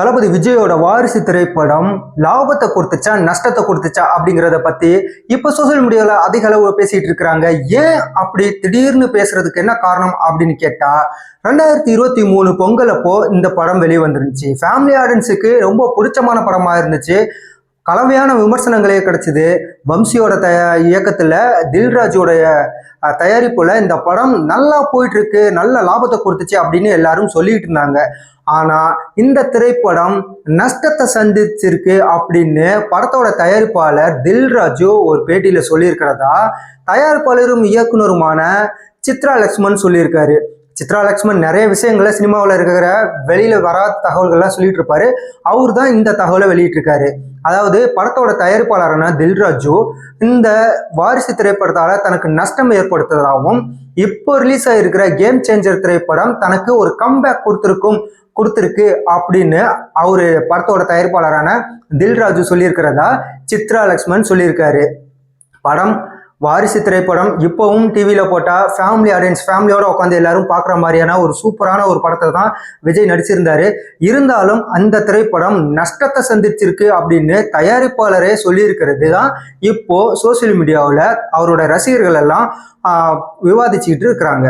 தளபதி விஜயோட வாரிசு திரைப்படம் லாபத்தை கொடுத்துச்சா நஷ்டத்தை கொடுத்துச்சா அப்படிங்கிறத பத்தி இப்ப சோசியல் மீடியாவில் அதிக அளவு பேசிட்டு இருக்கிறாங்க. ஏன் அப்படி திடீர்னு பேசுறதுக்கு என்ன காரணம் அப்படின்னு கேட்டா ரெண்டாயிரத்தி இருபத்தி மூணு பொங்கல் அப்போ இந்த படம் வெளியே வந்துருந்துச்சு ஃபேமிலி ஆடியன்ஸுக்கு ரொம்ப பிடிச்சமான படமா இருந்துச்சு. கலவையான விமர்சனங்களே கிடைச்சிது. வம்சியோட தய இயக்கத்தில் தில்ராஜோடைய தயாரிப்பில் தயாரிப்புல இந்த படம் நல்லா போயிட்டு இருக்கு நல்ல லாபத்தை கொடுத்துச்சு அப்படின்னு எல்லாரும் சொல்லிட்டு இருந்தாங்க. ஆனா இந்த திரைப்படம் நஷ்டத்தை சந்திச்சிருக்கு அப்படின்னு படத்தோட தயாரிப்பாளர் தில்ராஜு ஒரு பேட்டியில சொல்லியிருக்கிறதா தயாரிப்பாளரும் இயக்குனருமான சித்ரா லக்ஷ்மன் சொல்லியிருக்காரு. சித்ரா லக்ஷ்மன் நிறைய விஷயங்களை சினிமாவில் இருக்கிற வெளியில வராத தகவல்கள்லாம் சொல்லிட்டு இருப்பாரு. அவர் தான் இந்த தகவலை வெளியிட்டிருக்காரு. அதாவது படத்தோட தயாரிப்பாளரான தில்ராஜு இந்த வாரிசு திரைப்படத்தால் தனக்கு நஷ்டம் ஏற்படுத்துவதாகவும் இப்போ ரிலீஸ் ஆகிருக்கிற கேம் சேஞ்சர் திரைப்படம் தனக்கு ஒரு கம்பேக் கொடுத்துருக்கும் கொடுத்துருக்கு அப்படின்னு அவரு படத்தோட தயாரிப்பாளரான தில்ராஜு சொல்லியிருக்கிறதா? சித்ரா லக்ஷ்மன் சொல்லியிருக்காரு. படம் வாரிசு திரைப்படம் இப்போவும் டிவியில் போட்டால் ஃபேமிலி ஆடியன்ஸ் ஃபேமிலியோடு உட்காந்து எல்லாரும் பார்க்குற மாதிரியான ஒரு சூப்பரான ஒரு படத்தை தான் விஜய் நடிச்சிருந்தாரு. இருந்தாலும் அந்த திரைப்படம் நஷ்டத்தை சந்திச்சிருக்கு அப்படின்னு தயாரிப்பாளரே சொல்லியிருக்கிறது தான் இப்போது சோஷியல் மீடியாவில் அவரோட ரசிகர்கள் எல்லாம் விவாதிச்சுக்கிட்டு இருக்கிறாங்க.